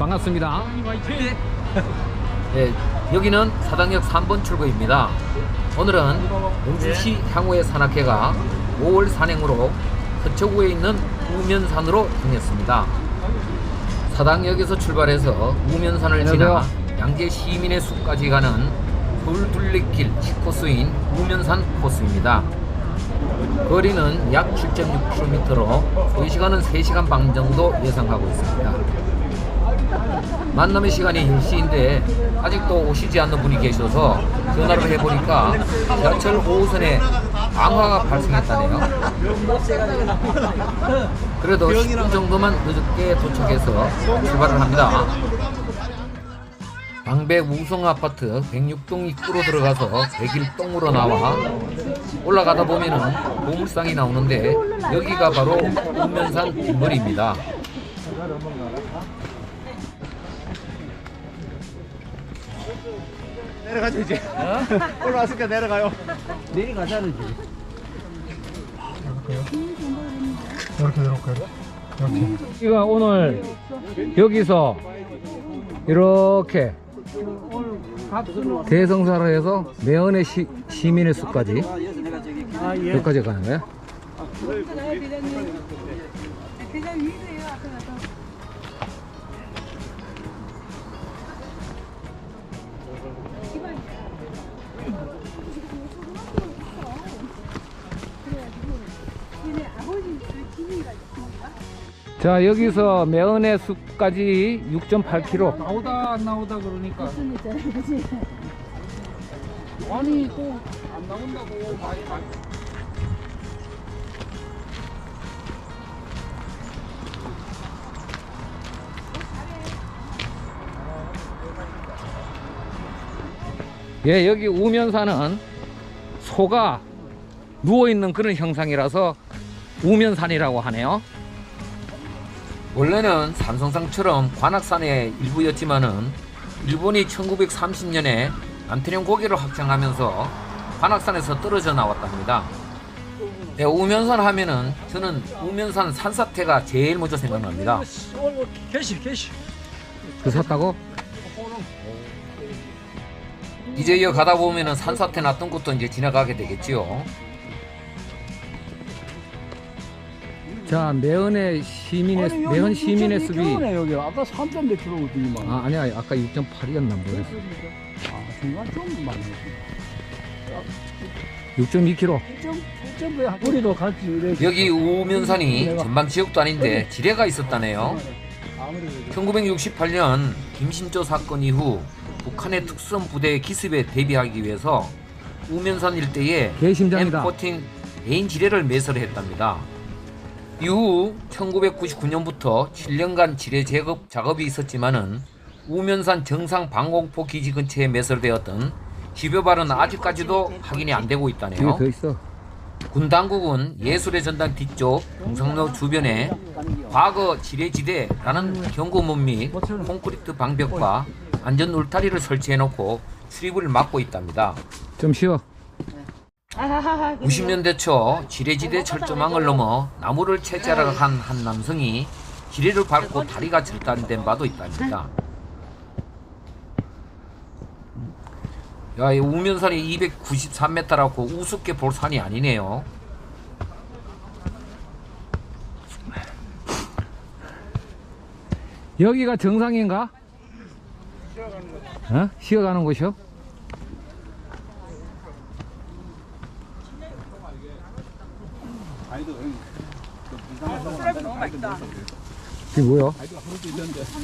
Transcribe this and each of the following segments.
반갑습니다. 네, 여기는 사당역 3번 출구입니다. 오늘은 영주시 향후의 산악회가 5월 산행으로 서초구에 있는 우면산으로 향했습니다. 사당역에서 출발해서 우면산을 지나 양재 시민의 숲까지 가는 서울 둘레길 10코스인 우면산 코스입니다. 거리는 약 7.6km로 소요 시간은 3시간 반 정도 예상하고 있습니다. 만남의 시간이 10시인데 아직도 오시지 않는 분이 계셔서 전화를 해보니까 지하철 5호선에 방화가 발생했다네요. 그래도 10분 정도만 늦게 도착해서 출발을 합니다. 방배 우성 아파트 106동 입구로 들어가서 101동으로 나와 올라가다 보면은 보물상이 나오는데 여기가 바로 운면산 뒷머리입니다. 내려가죠 이제 올라왔으니까 내려가요 내려가자는 지 이렇게 내려올까요? 이렇게 우리가 오늘 여기서 이렇게 대성사를 해서 매연의 시, 시민의 숲까지 여기까지 가는 거야? 자 여기서 매연의 숲까지 6.8km 나오다 안 나오다 그러니까 무슨 있잖아요 그치? 아니 또 안 나온다고 많이 많이 예, 여기 우면산은 소가 누워있는 그런 형상이라서 우면산이라고 하네요. 원래는 삼성산처럼 관악산의 일부였지만은 일본이 1930년에 남태령 고개를 확장하면서 관악산에서 떨어져 나왔답니다. 네, 우면산 하면은 저는 우면산 산사태가 제일 먼저 생각납니다. 개시 개시 그 샀다고? 이제 이어 가다 보면은 산사태 났던 곳도 이제 지나가게 되겠지요. 자, 매연의 시민의 매연 시민의 숲이 네 여기 아까 3점 몇 킬로거든요 아, 아니야. 아까 6.8이었나 모르겠어. 아 중간 좀 많이 6.2km. 1점 우리도 같이 이렇게 여기 우면산이 전방 지역도 아닌데 지뢰가 있었다네요. 1968년 김신조 사건 이후 북한의 특수선 부대 기습에 대비하기 위해서 우면산 일대에 개심장이다. M14 개인 지뢰를 매설했답니다. 이후 1999년부터 7년간 지뢰 제거 작업이 있었지만은 우면산 정상 방공포 기지 근처에 매설되었던 집여발은 아직까지도 확인이 안 되고 있다네요. 있어 군 당국은 예술의 전당 뒤쪽 동성로 주변에 과거 지뢰지대라는 경고문 및 콘크리트 방벽과 안전 울타리를 설치해 놓고 출입을 막고 있답니다. 좀 쉬어 90년대 초 지뢰지대 철조망을 넘어 나무를 채취하러 간 한 남성이 지뢰를 밟고 다리가 절단된 바도 있답니다. 야, 이 우면산이 293m라고 우습게 볼 산이 아니네요. 여기가 정상인가? 어? 쉬어가는 곳이요? 이게 뭐야?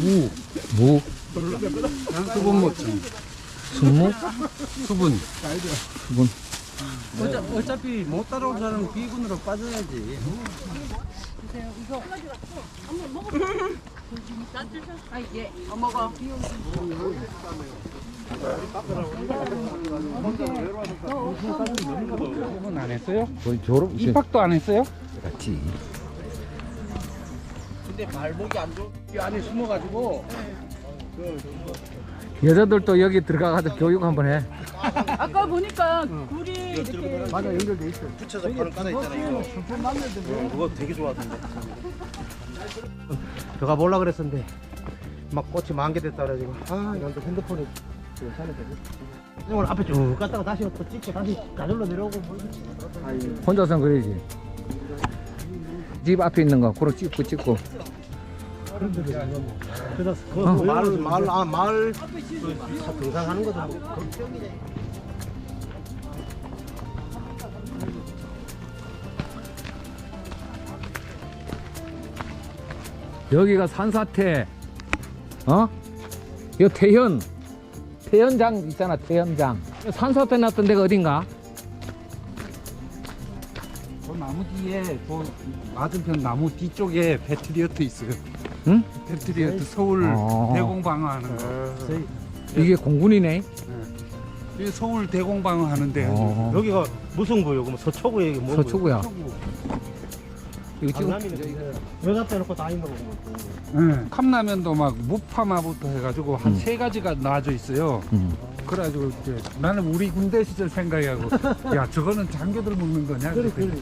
무. 무. 수분 먹지 순무? 수분 수분. 어차, 어차피 못 따라온 사람은 비군으로 빠져야지 수분 안 했어요? 거의 졸업 입학도 안 했어요? 같지. 근데 발목이 안 좋. 이 안에 숨어가지고 여자들도 여기 들어가서 교육 한번 해. 아까 보니까 굴이 이렇게 맞아 연결돼 있어. 붙여서 바로 까나 있잖아 이거 그거 되게 좋아하던데 들어가 보려 그랬었는데 막 꽃이 만개 됐다 그래가지고 아 이거 핸드폰이 괜찮은데 오늘 앞에 쭉 갔다가 다시 또 찍고 다시 가절로 내려오고 뭐 아이 혼자서는 그러지. 집 앞에 있는 거 그거 찍고 찍고. 그래서 그 마을 마을 아 마을 그 등산하는 뭐 걱정이네 여기가 산사태. 어? 이 태현. 태현장 있잖아, 태현장. 산사태 났던 데가 어딘가? 그 나무 뒤에 그 맞은편 나무 뒤쪽에 배트리어트 있어요. 응? 배트리어트 서울 어. 대공방어 하는 거. 이게 공군이네. 이 서울 대공방어 하는데 어. 여기가 무승부요 그럼 서초구에 이게 뭐 서초구야. 이거 지금 강남이네 여자 빼놓고 다 있는 거고 네. 컵라면도 막 무파마부터 해가지고 한 음. 세 가지가 나와져 있어요. 음. 그래가지고 이제 나는 우리 군대 시절 생각하고 야 저거는 장교들 먹는 거냐? 그랬더니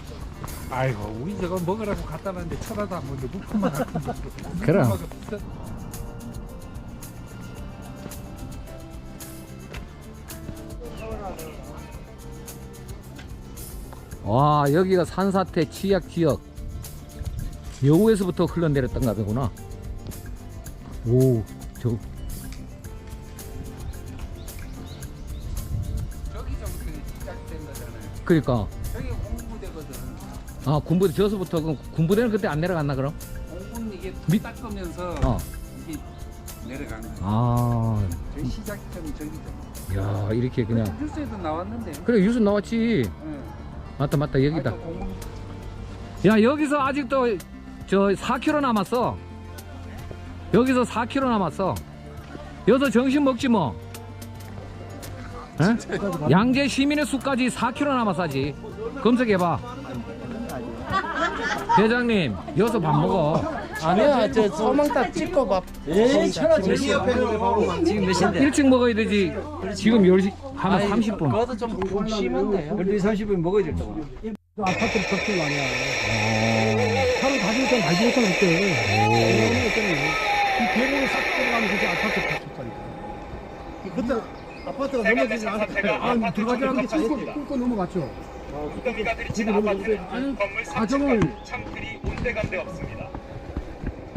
아이고 우리 저거 먹으라고 갖다 놨는데 쳐다도 안 보는데 무파마 같은 거. 그럼. 와 여기가 산사태 취약 지역 여우에서부터 흘러내렸던가 보구나 오저 저기서부터 시작된 거잖아요. 그러니까 저기. 아 군부대 저서부터 그럼 군부대는 그때 안 내려갔나 그럼 공군 이게 밑- 닦으면서 어. 이게 내려가는 거야. 아, 저희 시작점이 저기죠. 야 이렇게 그냥 뉴스에도 나왔는데. 그래 뉴스 나왔지 응. 맞다 맞다 여기다 아이고, 공군 야 여기서 아직도 저 4km 남았어 여기서 4km 남았어 여기서 점심 먹지 뭐 에? 양재 시민의 수까지 4km 남았어 아직 검색해봐 대장님 여기서 밥 먹어. 아니야 저 소망탑 찍고 밥. 괜찮아 저기 옆에 지금 몇 시인데? 일찍 먹어야 되지. 지금 10시 하면 30분. 그것도 좀 심한데요? 12시 30분 먹어야 될 거고. 아파트를 걱정 많이 해 하루 다닐 땐 알지 못하는 때이 계곡에 싹 들어가면 그게 아파트 팍팍하니까. 그때 아파트가 넘어지지 않았대 아 들어가지 않게 뚫고 뚫고 넘어갔죠 국가들이 아파트는 건물 과정을 창틀이 온데간데 없습니다.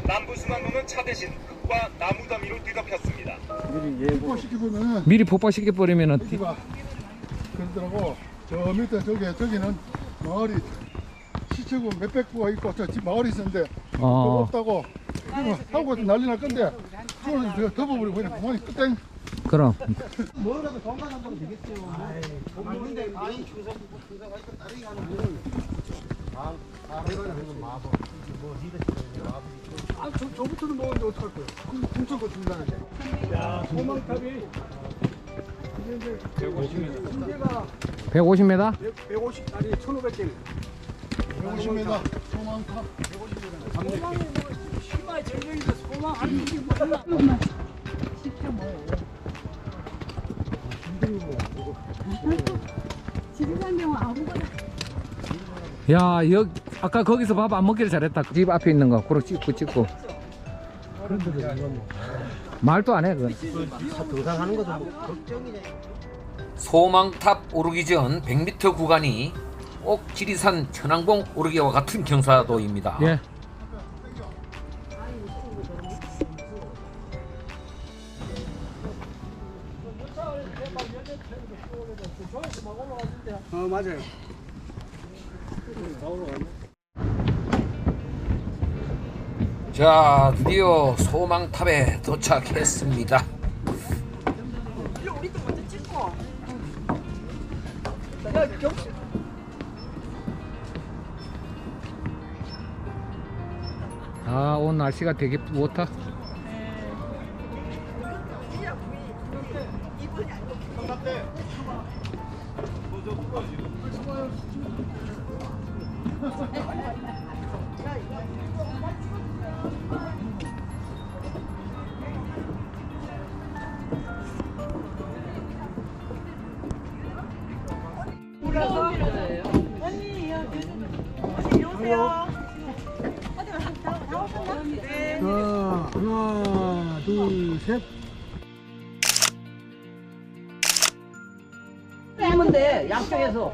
남부 순환로는 차 대신 흙과 나무 더미로 뒤덮였습니다. 시키고는 미리 폭파시켜버리면은 여기가 그러더라고. 저 밑에 저기 저기는 마을이 시체구 몇백 구가 있고 저 집 마을이 있었는데 어, 없다고. 하고 난리 날 건데. 저는 저 덮어버리고 그냥 그만이 끝땡 그럼 뭐라도 건강한다고 되겠죠 근데 아이 충성가 있고 다르게 하는 분은 아 하는 마법 뭐 리더십 마법 아 저, 저부터는 먹었는데 어떡할 거예요 그럼 공천 거 준다는데 야 소망탑이 150m? 150 아니 1500개 150m 소망탑 지 아무거나 야, 여 아까 거기서 밥 안 먹기를 잘했다. 집 앞에 있는 거, 그거 찍고 찍고. 말도 안 해, 그건. 등산하는 것도 뭐 걱정이네 소망탑 오르기 전 100m 구간이 꼭 지리산 천왕봉 오르기와 같은 경사도입니다. 예. 어 맞아요 자, 드디어 소망탑에 도착했습니다. 아, 오늘 날씨가 되게 좋다. 쪽에서.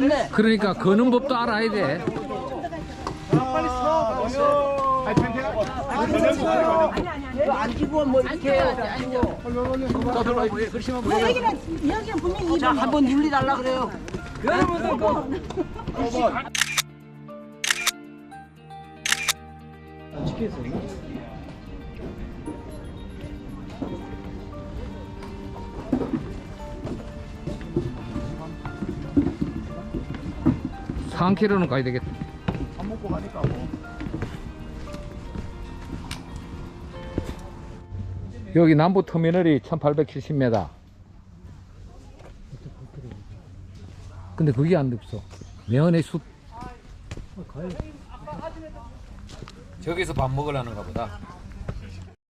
네 그러니까 거는 법도 알아야 돼. 빨리 서. 안고뭐 이렇게안고한번 눌리 달라 그래요. 여러분들 거. 치킨 3km는 가야 되겠다 밥 먹고 가니까 뭐. 여기 남부터미널이 1870m 근데 그게 안 덥소 매연의 숲 저기서 밥 먹으라는가 보다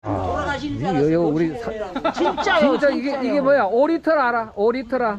돌아가시는 줄 알았어. 진짜요. 진짜 이게 이게 뭐야? 5리터라 알아? 5리터라.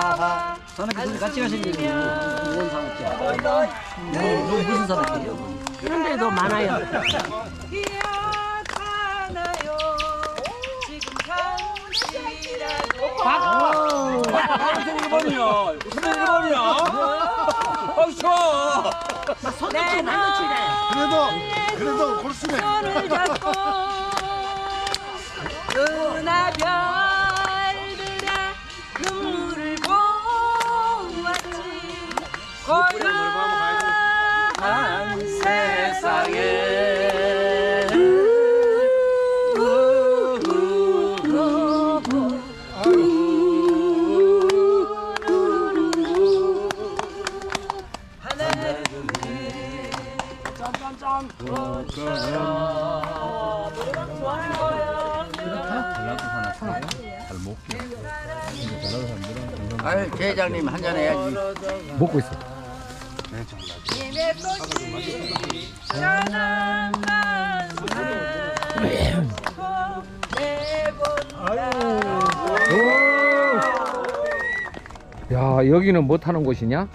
저는 그분 같이 가신 분이 무슨 상업자. 너 무슨 사람이에요? 그런 데도 많아요. 그래도 그래도 골수네. 은하별 고요한 세상에 아유 대장님 한 잔 해야지 먹고 있어. 야, 여기는 뭐 타는 곳이냐?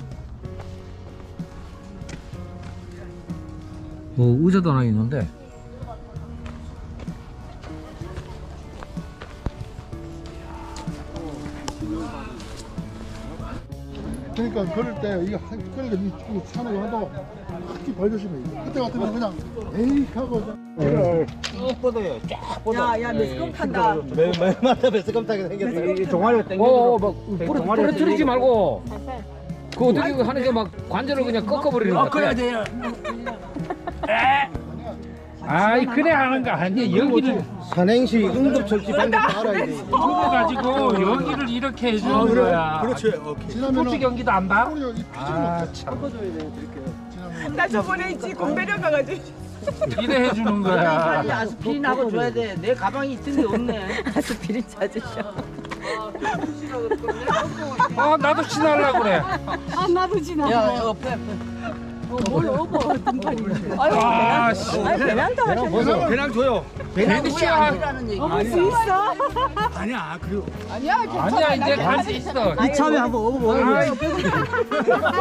뭐 의자도 하나 있는데. 그러니까 그럴 때 이거 한 그러니까 이 산을 한다고 확히 벌조심해. 그때 같으면 그냥 에이 하고 그냥 야 야 매스컴 탄다 어, 어, 막 부러, 부러뜨리지 말고. 그 어떻게 하는 게 막 관절을 그냥 꺾어버리는 거 같아. 돼요 아이 그래 하는 거 아니야. 여기를 산행시 응급처치 방법 알아야 돼. 가지고 여기를 이렇게 해주는 거야. 그렇지. 지나면은 솔직 경기도 안 봐? 우리가 이 피지를 아못 참. 나 저번에 있지 공배령 가가지고 이래 해주는 거야. 빨리 아스피린 하고 줘야 돼 내 가방이 있던데 없네 아스피린 찾으셔 어 나도 친하려고 그래. 아 나도 지나. 야 이거 빼 뭘 업어 등판이. 아 씨. 아니 배낭도 하셨네. 배낭 줘요. 배낭 얘기 수 있어. 아니야. 그리고 아니야 아니야 이제 갈 수 있어. 이참에 한번 업어보는 거지.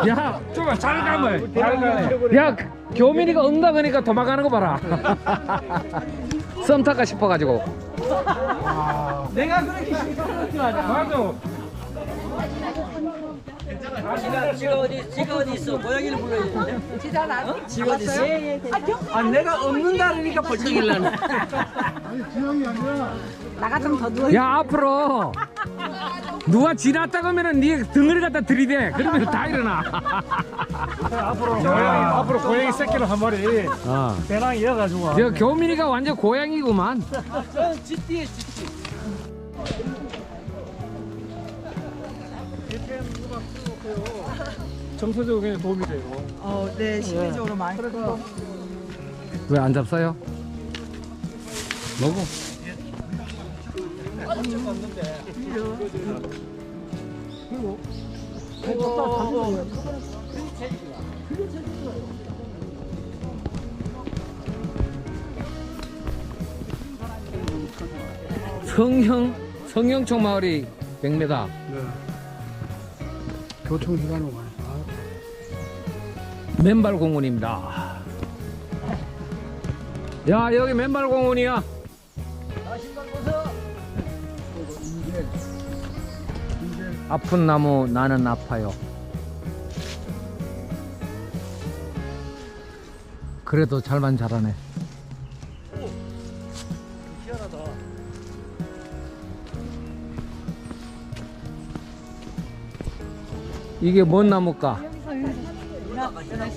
야, 좀잘 가면 잘 가네. 야, 교민이가 응당하니까 도망가는 거 봐라. 썸 탈까 싶어가지고. 내가 그렇게 싫어 맞아. 지가 지가 어디 지가 어디 있어 고양이를 불러야 되는데 지가 나 지가 어디 있어 아 내가 없는다 그러니까 벌떡 일나네 아니 지형이 아니라 나 같으면 더 누워. 야, 앞으로 누가 지났다 그러면은 네 등을 갖다 들이대. 그러면 다 일어나. 앞으로 앞으로 고양이 새끼를 한 마리 어. 배낭 이어가지고. 저 교민이가 완전 고양이구만. 쥐띠에 쥐띠 정서적으로 도움이 돼요. 어 네 심리적으로 많이 왜안 잡사요? 먹어. 성형 성형촌 마을이 100m. 교통수단으로 가요. 맨발 공원입니다. 야 여기 맨발 공원이야. 아픈 나무 나는 아파요. 그래도 잘만 자라네. 이게 뭔 나무일까?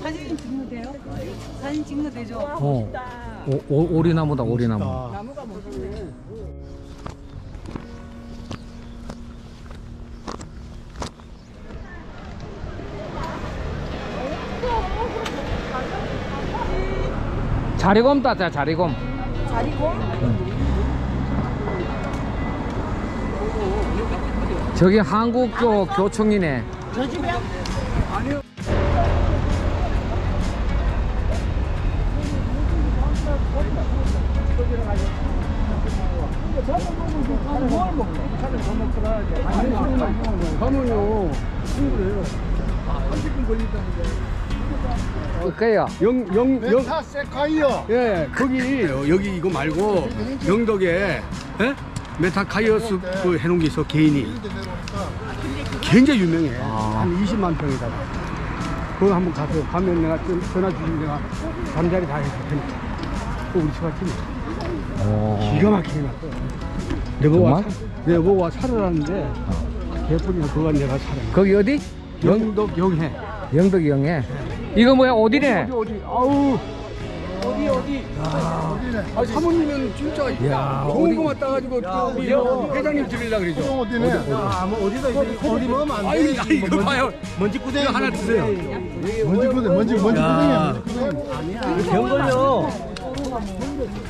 사진 찍는 데요? 사진 찍는 데죠? 어. 오, 오, 오리나무다 오리나무. 자리곰 따자 자리곰. 자리곰? 저기 한국 교 교총이네. 저 집에 가면요, 친구래요. 그래요. 영, 영, 영, 메타 세카이어. 예, 거기, 여기 이거 말고, 영덕에, 예? 메타 카이어스 그 해놓은 게 있어, 개인이. 굉장히 유명해. 한 20만 평에다가. 그거 한번 가세요. 가면 내가 좀 전화 주시면 내가 잠자리 다 해줄 테니까. 그 우리 집앞 팀 기가 막히게 놨어. 내가 와, 내가 뭐와 살으라는데, 개뿔이 그거 내가 살아. 거기 어디? 영덕 영해. 영덕이 영에. 이거 뭐야 어디네? 어디 어디 아우 어디? 어디 아 사모님은 진짜 야, 좋은 거만 따가지고 저기 회장님 드리려 그러죠. 어디네? 어디? 먹으면 안 돼. 아이 이거 봐요. 먼지 구덩이 하나 드세요. 먼지 구덩이, 먼지, 먼지 구덩이야. 먼지 구덩이. 병 걸려.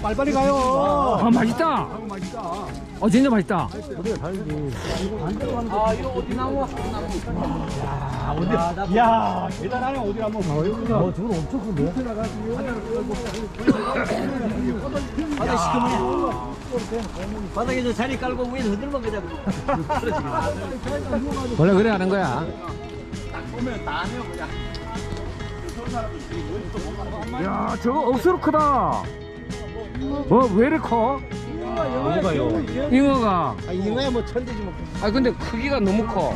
빨리빨리 가요. 아 맛있다. 어 진짜 맛있다. 야 대단하네 어디 한번 가요 어 저건 엄청 큰데 바닥 시커머니. 바닥에서 자리 깔고 위에서 흔들면 그냥. 원래 그래 하는 거야. 야 저거 억수로 크다. 뭐왜 이렇게 커? 뭐가요? 잉어가. 아 이거야 뭐 천대지 뭐 아 근데 크기가 너무 커.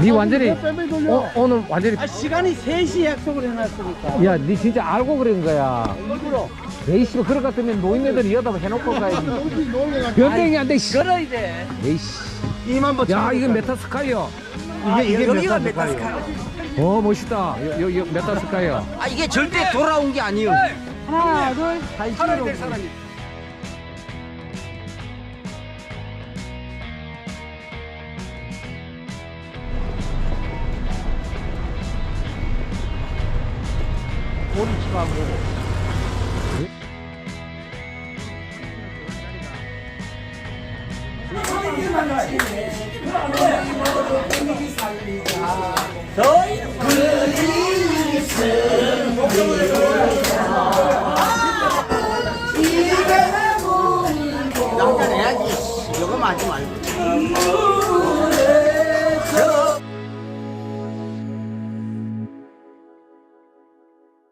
니 완전히 어, 오늘 완전히 아 시간이 3시 약속을 해놨으니까. 야, 니 진짜 알고 그런 거야. 일부러. 에이씨, 그럴 것 같으면 노인네들이 여다 해놓고 가야지. 변경이 안 돼, 씨. 걸어야 돼. 에이씨. 2만 번 야, 이건 메타스카이어. 이게 이게 여기가 메타스카. 어, 멋있다. 여, 여, 여, 메타스카이어. 아 이게 절대 돌아온 게 아니에요. 하나, 둘, 살아야 될 사람이. 더